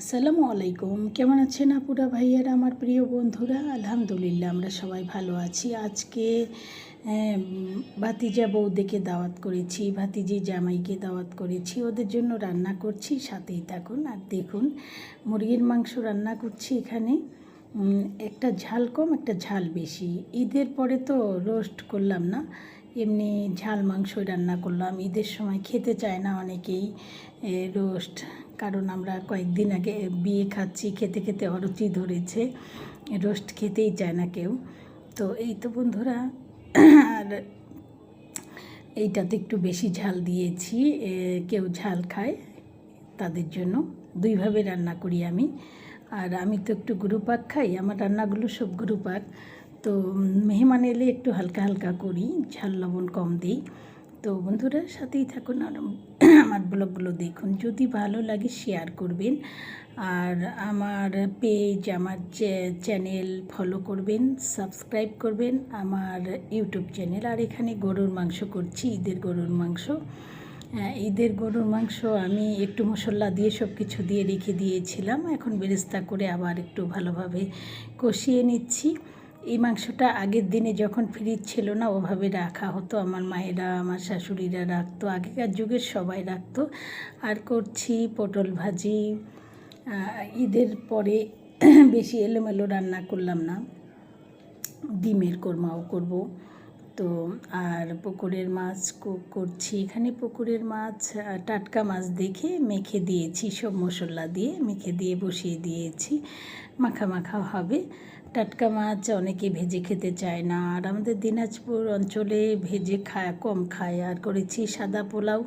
আসসালামু আলাইকুম। কেমন আছেন আপুরা ভাইয়ারা, আমার প্রিয় বন্ধুরা? আলহামদুলিল্লাহ, আমরা সবাই ভালো আছি। আজকে ভাতিজা বৌদিকে দাওয়াত করেছি, ভাতিজি জামাইকে দাওয়াত করেছি। ওদের জন্য রান্না করছি, সাথেই থাকুন। আর দেখুন, মুরগির মাংস রান্না করছি এখানে। একটা ঝাল কম, একটা ঝাল বেশি। ঈদের পরে তো রোস্ট করলাম না। এমনি ঝাল মাংসই রান্না করলাম। ঈদের সময় খেতে চায় না অনেকেই রোস্ট। কারণ আমরা কয়েকদিন আগে বিয়ে খাচ্ছি, খেতে খেতে অরুচি ধরেছে। রোস্ট খেতেই চায় না কেউ। তো এই তো বন্ধুরা, আর এইটাতে একটু বেশি ঝাল দিয়েছি। কেউ ঝাল খায়, তাদের জন্য দুইভাবে রান্না করি আমি। আর আমি তো একটু গুরুপাক খাই, আমার রান্নাগুলো সব গুরুপাক তো মেহমান এলে একটু হালকা হালকা করি ঝাল লবণ কম দিই। তো বন্ধুরা সাথেই থাকুন আর আমার ব্লগগুলো দেখুন। যদি ভালো লাগে শেয়ার করবেন আর আমার পেজ আমার চ্যানেল ফলো করবেন সাবস্ক্রাইব করবেন। আমার ইউটিউব চ্যানেল আর এখানে গরুর মাংস করছি ঈদের গরুর মাংস। হ্যাঁ, ঈদের গরুর মাংস আমি একটু মশলা দিয়ে সব কিছু দিয়ে রেখে দিয়েছিলাম। এখন বেরেস্তা করে আবার একটু ভালোভাবে কষিয়ে নিচ্ছি। এই মাংসটা আগের দিনে যখন ফ্রিজ ছিল না, ওভাবে রাখা হতো। আমার মায়েরা, আমার শাশুড়িরা রাখতো, আগেকার যুগের সবাই রাখতো। আর করছি পটল ভাজি। ঈদের পরে বেশি এলোমেলো রান্না করলাম না। ডিমের কোরমাও করব। তো আর পুকুরের মাছ কুক করছি। এখানে পুকুরের মাছ টাটকা মাছ দেখে মেখে দিয়েছি। সব মশলা দিয়ে মেখে দিয়ে বসিয়ে দিয়েছি। মাখা মাখা হবে। টাটকা মাছ অনেকে ভেজে খেতে চায় না। আর আমাদের দিনাজপুর অঞ্চলে ভেজে খায়, কম খায়। আর করেছি সাদা পোলাও।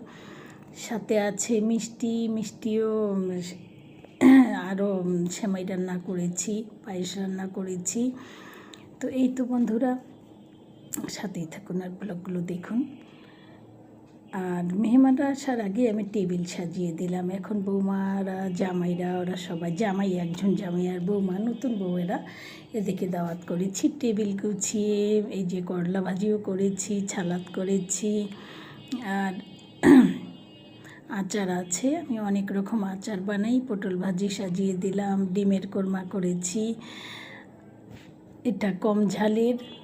সাথে আছে মিষ্টি, মিষ্টিও আরও সেমাই রান্না করেছি, পায়েস রান্না করেছি। তো এই তো বন্ধুরা। সাথেই থাকুন আর ব্লগগুলো দেখুন। আর মেহমানরা আসার আগে আমি টেবিল সাজিয়ে দিলাম। এখন বৌমারা, জামাইরা, ওরা সবাই, জামাই একজন, জামাই আর বৌমা, নতুন বউয়েরা এদিকে দাওয়াত করেছি। টেবিল গুছিয়ে, এই যে করলা ভাজিও করেছি, ছালাদ করেছি, আর আচার আছে। আমি অনেক রকম আচার বানাই, পটল ভাজি সাজিয়ে দিলাম, ডিমের কোরমা করেছি। এটা কম ঝালের।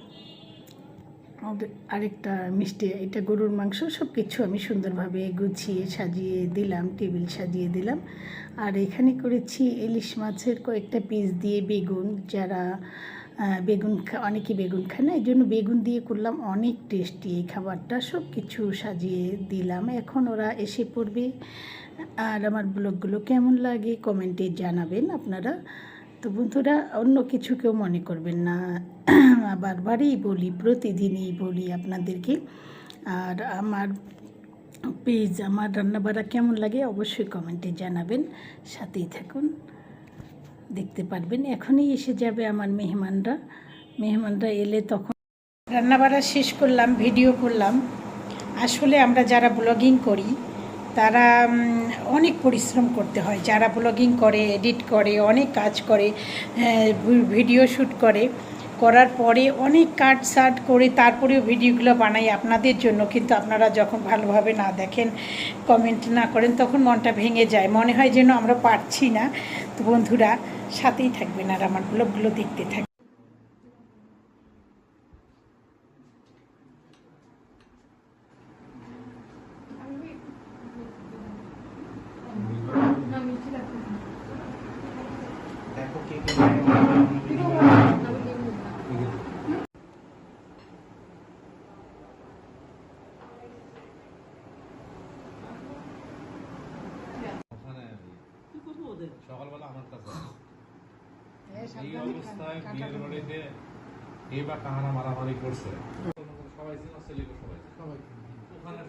আরেকটা মিষ্টি, এটা গরুর মাংস সব কিছু আমি সুন্দরভাবে গুছিয়ে সাজিয়ে দিলাম, টেবিল সাজিয়ে দিলাম। আর এখানে করেছি ইলিশ মাছের কয়েকটা পিস দিয়ে বেগুন, যারা বেগুন অনেকে বেগুন খায় না এই জন্য বেগুন দিয়ে করলাম, অনেক টেস্টি এই খাবারটা সব কিছু সাজিয়ে দিলাম। এখন ওরা এসে পড়বে। আর আমার ব্লগগুলো কেমন লাগে কমেন্টে জানাবেন আপনারা। তো বন্ধুরা, অন্য কিছু কেউ মনে করবেন না। বারবারই বলি, প্রতিদিনই বলি আপনাদেরকে। আর আমার পেজ, আমার রান্নাবাড়া কেমন লাগে অবশ্যই কমেন্টে জানাবেন। সাথেই থাকুন, দেখতে পারবেন। এখনই এসে যাবে আমার মেহমানরা। মেহমানরা এলে তখন রান্নাবাড়া শেষ করলাম, ভিডিও করলাম। আসলে আমরা যারা ব্লগিং করি তারা অনেক পরিশ্রম করতে হয়। যারা ব্লগিং করে এডিট করে অনেক কাজ করে আহ, ভিডিও শ্যুট করে করার পরে অনেক কাট সাট করে তারপরেও ভিডিওগুলো বানাই আপনাদের জন্য। কিন্তু আপনারা যখন ভালোভাবে না দেখেন কমেন্ট না করেন তখন মনটা ভেঙে যায়। মনে হয় যেন আমরা পারছি না। তো বন্ধুরা সাথেই থাকবেন আর আমার ব্লগগুলো দেখতে থাকবেন দেখো কে কে ওখানে সকালবেলা আমার কাছে এই অবস্থায় বিয়ের বাড়িতে বা কাহারা মারামারি করছে? সবাই ছিল ছেলে। সবাই ওখানে